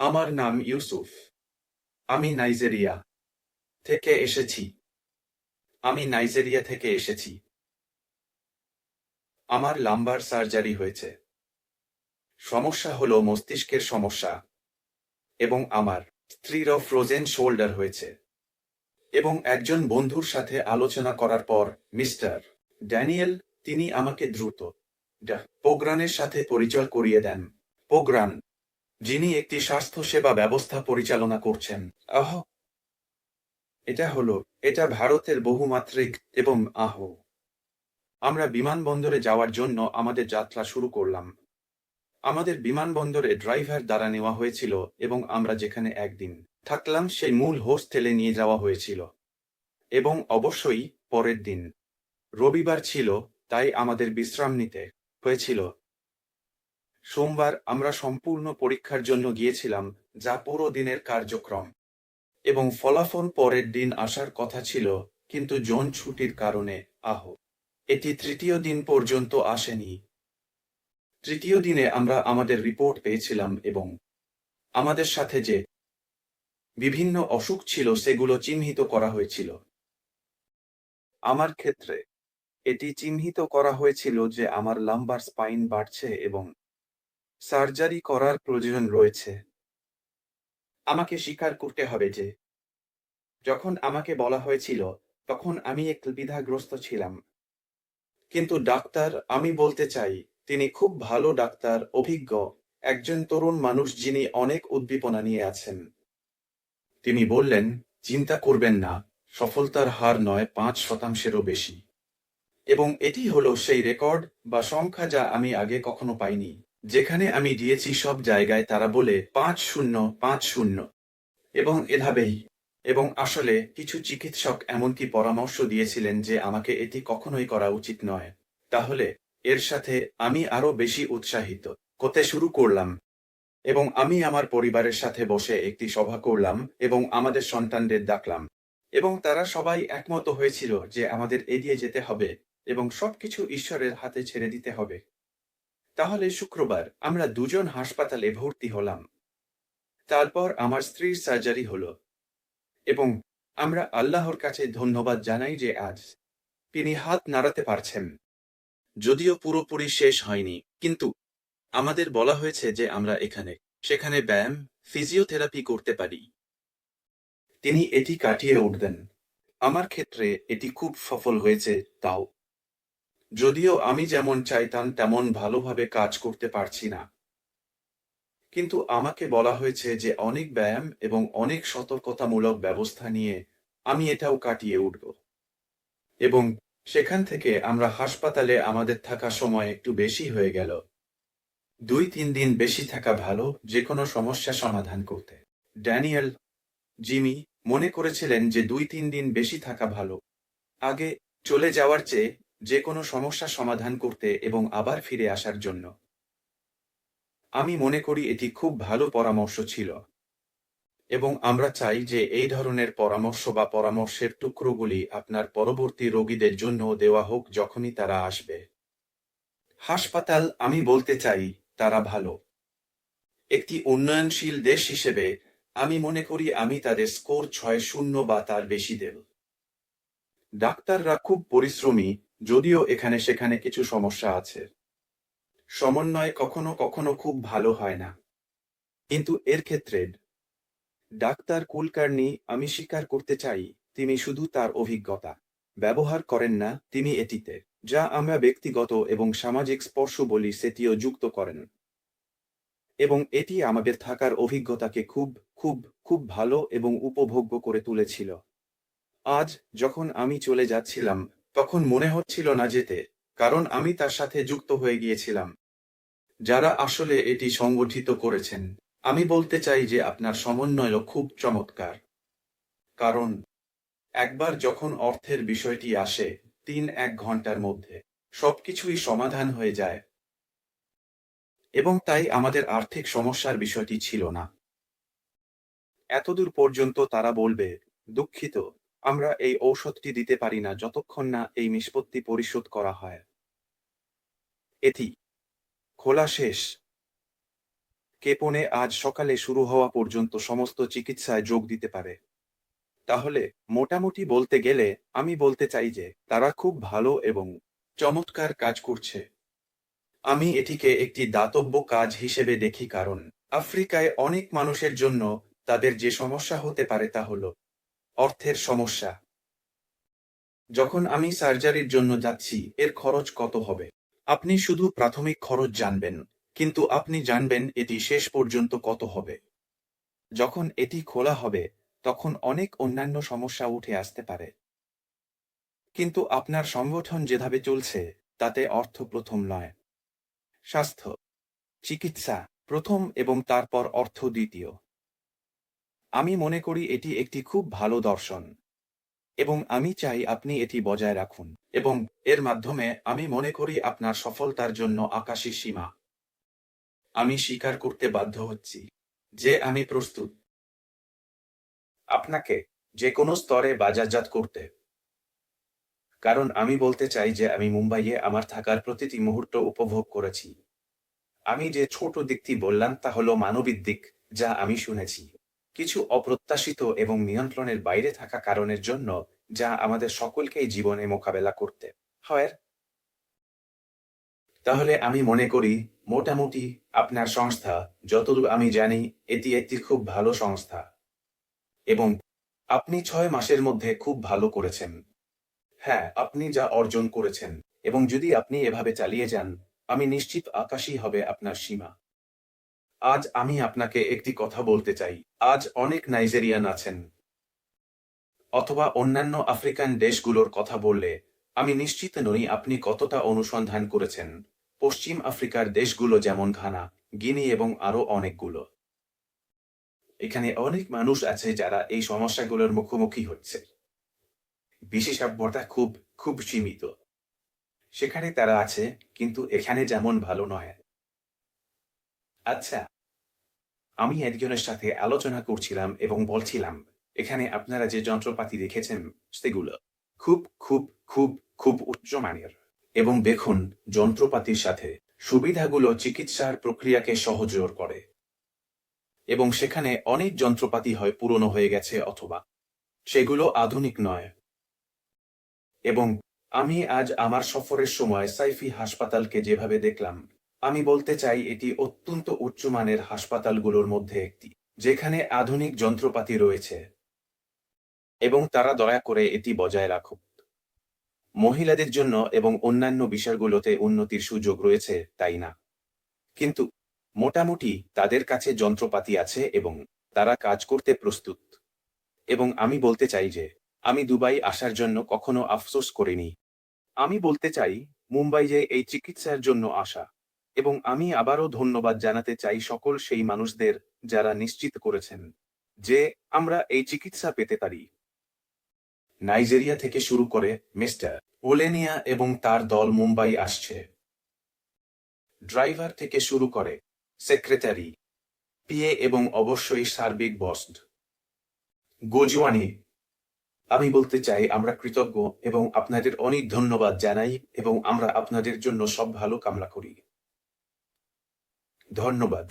আমার নাম ইউসুফ। আমি নাইজেরিয়া থেকে এসেছি। আমি নাইজেরিয়া থেকে এসেছি। আমার লাম্বার সার্জারি হয়েছে। সমস্যা হলো মস্তিষ্কের সমস্যা এবং আমার স্ত্রীরও ফ্রোজেন শোল্ডার হয়েছে এবং একজন বন্ধুর সাথে আলোচনা করার পর মিস্টার ড্যানিয়েল, তিনি আমাকে দ্রুত পোগ্রানের সাথে পরিচয় করিয়ে দেন। পোগ্রান যিনি একটি স্বাস্থ্যসেবা ব্যবস্থা পরিচালনা করছেন। আহ! এটা হলো, এটা ভারতের বহুমাত্রিক এবং আহ! আমরা বিমানবন্দরে যাওয়ার জন্য আমাদের যাত্রা শুরু করলাম। আমাদের বিমানবন্দরে ড্রাইভার দ্বারা নেওয়া হয়েছিল এবং আমরা যেখানে একদিন থাকলাম সেই মূল হোস্টেলে নিয়ে যাওয়া হয়েছিল। এবং অবশ্যই পরের দিন। রবিবার ছিল, তাই আমাদের বিশ্রাম নিতে হয়েছিল। সোমবার আমরা সম্পূর্ণ পরীক্ষার জন্য গিয়েছিলাম, যা পুরো দিনের কার্যক্রম। এবং ফলাফল পরের দিন আসার কথা ছিল, কিন্তু জন ছুটির কারণে, আহ। এটি তৃতীয় দিন পর্যন্ত আসেনি। তৃতীয় দিনে আমরা আমাদের রিপোর্ট পেয়েছিলাম এবং আমাদের সাথে যে বিভিন্ন অসুখ ছিল, সেগুলো চিহ্নিত করা হয়েছিল। আমার ক্ষেত্রে, এটি চিহ্নিত করা হয়েছিল যে আমার লাম্বার স্পাইন বাড়ছে এবং সার্জারি করার প্রয়োজন রয়েছে। আমাকে স্বীকার করতে হবে যে, যখন আমাকে বলা হয়েছিল, তখন আমি এক দ্বিধাগ্রস্ত ছিলাম। কিন্তু ডাক্তার, আমি বলতে চাই, তিনি খুব ভালো ডাক্তার, অভিজ্ঞ, একজন তরুণ মানুষ যিনি অনেক উদ্দীপনা নিয়ে আছেন। তিনি বললেন, চিন্তা করবেন না, সফলতার হার নয়, পাঁচ শতাংশেরও বেশি। এবং এটি হলো সেই রেকর্ড বা সংখ্যা যা আমি আগে কখনো পাইনি। যেখানে আমি দিয়েছি সব জায়গায় তারা বলে পাঁচ শূন্য পাঁচ শূন্য। এবং এভাবেই এবং আসলে কিছু চিকিৎসক এমনকি পরামর্শ দিয়েছিলেন যে আমাকে এটি কখনোই করা উচিত নয়। তাহলে, এর সাথে আমি আরও বেশি উৎসাহিত। করতে শুরু করলাম। এবং আমি আমার পরিবারের সাথে বসে একটি সভা করলাম এবং আমাদের সন্তানদের ডাকলাম। এবং তারা সবাই একমত হয়েছিল যে আমাদের এগিয়ে যেতে হবে এবং সবকিছু ঈশ্বরের হাতে ছেড়ে দিতে হবে। তাহলে শুক্রবার আমরা দুজন হাসপাতালে ভর্তি হলাম। তারপর আমার স্ত্রীর সার্জারি হলো এবং আমরা আল্লাহর কাছে ধন্যবাদ জানাই যে আজ তিনি হাত নাড়াতে পারছেন। যদিও পুরোপুরি শেষ হয়নি, কিন্তু আমাদের বলা হয়েছে যে আমরা এখানে, সেখানে ব্যায়াম, ফিজিওথেরাপি করতে পারি। তিনি এটি কাটিয়ে উঠবেন। আমার ক্ষেত্রে এটি খুব সফল হয়েছে, তাও যদিও আমি যেমন চাইতাম, তেমন ভালোভাবে কাজ করতে পারছি না। কিন্তু আমাকে বলা হয়েছে যে অনেক ব্যায়াম এবং অনেক সতর্কতামূলক ব্যবস্থা নিয়ে আমি এটাও কাটিয়ে উঠব। এবং সেখান থেকে আমরা হাসপাতালে আমাদের থাকা সময় একটু বেশি হয়ে গেল। দুই তিন দিন বেশি থাকা ভালো যে কোনো সমস্যা সমাধান করতে। ড্যানিয়েল, জিমি মনে করেছিলেন যে দুই তিন দিন বেশি থাকা ভালো। আগে চলে যাওয়ার চেয়ে যে কোনো সমস্যা সমাধান করতে এবং আবার ফিরে আসার জন্য। আমি মনে করি এটি খুব ভালো পরামর্শ ছিল। এবং আমরা চাই যে এই ধরনের পরামর্শ বা পরামর্শের টুকরোগুলি আপনার পরবর্তী রোগীদের জন্য দেওয়া হোক যখনই তারা আসবে। হাসপাতাল, আমি বলতে চাই, তারা ভালো। একটি উন্নয়নশীল দেশ হিসেবে আমি মনে করি আমি তাদের স্কোর ছয় শূন্য বা তার বেশি দেব। ডাক্তাররা খুব পরিশ্রমী যদিও এখানে সেখানে কিছু সমস্যা আছে। সমন্বয় কখনো কখনো খুব ভালো হয় না। কিন্তু এর ক্ষেত্রে ডাক্তার কুলকার্নি, আমি স্বীকার করতে চাই, তিনি শুধু তার অভিজ্ঞতা। ব্যবহার করেন না, তিনি এটিতে। যা আমরা ব্যক্তিগত এবং সামাজিক স্পর্শ বলি, সেটিও যুক্ত করেন। এবং এটি আমাদের থাকার অভিজ্ঞতাকে খুব খুব খুব ভালো এবং উপভোগ্য করে তুলেছিল। আজ যখন আমি চলে যাচ্ছিলাম তখন মনে হচ্ছিল না যেতে, কারণ আমি তার সাথে যুক্ত হয়ে গিয়েছিলাম। যারা আসলে এটি সংগঠিত করেছেন, আমি বলতে চাই যে আপনার সমন্বয়ও খুব চমৎকার। কারণ, একবার যখন অর্থের বিষয়টি আসে, তিন এক ঘণ্টার মধ্যে, সবকিছুই সমাধান হয়ে যায়। এবং তাই আমাদের আর্থিক সমস্যার বিষয়টি ছিল না। এতদূর পর্যন্ত তারা বলবে, দুঃখিত আমরা এই ঔষধটি দিতে পারি না যতক্ষণ না এই নিষ্পত্তি পরিশোধ করা হয়। এটি খোলা শেষ। কেপনে আজ সকালে শুরু হওয়া পর্যন্ত সমস্ত চিকিৎসায় যোগ দিতে পারে। তাহলে মোটামুটি বলতে গেলে আমি বলতে চাই যে তারা খুব ভালো এবং চমৎকার কাজ করছে। আমি এটিকে একটি দাতব্য কাজ হিসেবে দেখি কারণ আফ্রিকায় অনেক মানুষের জন্য তাদের যে সমস্যা হতে পারে তা হল অর্থের সমস্যা। যখন আমি সার্জারির জন্য যাচ্ছি, এর খরচ কত হবে? আপনি শুধু প্রাথমিক খরচ জানবেন, কিন্তু আপনি জানবেন এটি শেষ পর্যন্ত কত হবে। যখন এটি খোলা হবে, তখন অনেক অন্যান্য সমস্যা উঠে আসতে পারে। কিন্তু আপনার সংগঠন যেভাবে চলছে, তাতে অর্থ প্রথম নয়। স্বাস্থ্য, চিকিৎসা প্রথম এবং তারপর অর্থ দ্বিতীয়। আমি মনে করি এটি একটি খুব ভালো দর্শন। এবং আমি চাই আপনি এটি বজায় রাখুন। এবং এর মাধ্যমে আমি মনে করি আপনার সফলতার জন্য আকাশী সীমা। আমি স্বীকার করতে বাধ্য হচ্ছি যে আমি প্রস্তুত। আপনাকে যে কোনো স্তরে বাজারজাত করতে। কারণ আমি বলতে চাই যে আমি মুম্বাইয়ে আমার থাকার প্রতিটি মুহূর্ত উপভোগ করেছি। আমি যে ছোট দিকটি বললাম তা হলো মানবিক দিক যা আমি শুনেছি। কিছু অপ্রত্যাশিত এবং নিয়ন্ত্রণের বাইরে থাকা কারণের জন্য যা আমাদের সকলকেই জীবনে মোকাবেলা করতে হয়। তাহলে আমি মনে করি, মোটামুটি আপনার সংস্থা, যতদূর আমি জানি, এটি একটি খুব ভালো সংস্থা। এবং আপনি ছয় মাসের মধ্যে খুব ভালো করেছেন। হ্যাঁ আপনি যা অর্জন করেছেন। এবং যদি আপনি এভাবে চালিয়ে যান, আমি নিশ্চিত আকাশই হবে আপনার সীমা। আজ আমি আপনাকে একটি কথা বলতে চাই। আজ অনেক নাইজেরিয়ান আছেন। অথবা অন্যান্য আফ্রিকান দেশগুলোর কথা বললে, আমি নিশ্চিত নই আপনি কতটা অনুসন্ধান করেছেন। পশ্চিম আফ্রিকার দেশগুলো যেমন ঘানা, গিনি এবং আরও অনেকগুলো। এখানে অনেক মানুষ আছে যারা এই সমস্যাগুলোর মুখোমুখি হচ্ছে। বিশেষজ্ঞতা খুব খুব সীমিত। সেখানে তারা আছে, কিন্তু এখানে যেমন ভালো নয়। আচ্ছা আমি একজনের সাথে আলোচনা করছিলাম এবং বলছিলাম, এখানে আপনারা যে যন্ত্রপাতি রেখেছেন সেগুলো খুব খুব খুব খুব উচ্চমানের এবং দেখুন, যন্ত্রপাতির সাথে সুবিধাগুলো চিকিৎসার প্রক্রিয়াকে সহজতর করে। এবং সেখানে অনেক যন্ত্রপাতি হয়, পুরনো হয়ে গেছে অথবা সেগুলো আধুনিক নয়। এবং আমি আজ আমার সফরের সময় সাইফি হাসপাতালকে যেভাবে দেখলাম আমি বলতে চাই এটি অত্যন্ত উচ্চমানের হাসপাতালগুলোর মধ্যে একটি, যেখানে আধুনিক যন্ত্রপাতি রয়েছে। এবং তারা দয়া করে এটি বজায় রাখুক মহিলাদের জন্য এবং অন্যান্য বিষয়গুলোতে উন্নতির সুযোগ রয়েছে, তাই না? কিন্তু মোটামুটি তাদের কাছে যন্ত্রপাতি আছে এবং তারা কাজ করতে প্রস্তুত। এবং আমি বলতে চাই যে, আমি দুবাই আসার জন্য কখনো আফসোস করিনি। আমি বলতে চাই মুম্বাইয়ে এই চিকিৎসার জন্য আসা এবং আমি আবারও ধন্যবাদ জানাতে চাই সকল সেই মানুষদের যারা নিশ্চিত করেছেন যে আমরা এই চিকিৎসা পেতে পারি। নাইজেরিয়া থেকে শুরু করে মিস্টার ওলেনিয়া এবং তার দল মুম্বাই আসছে। ড্রাইভার থেকে শুরু করে সেক্রেটারি, পিএ এবং অবশ্যই সার্বিক বস্ট গোজওয়ানি, আমি বলতে চাই আমরা কৃতজ্ঞ এবং আপনাদের অনেক ধন্যবাদ জানাই এবং আমরা আপনাদের জন্য সব ভালো কামনা করি। ধন্যবাদ।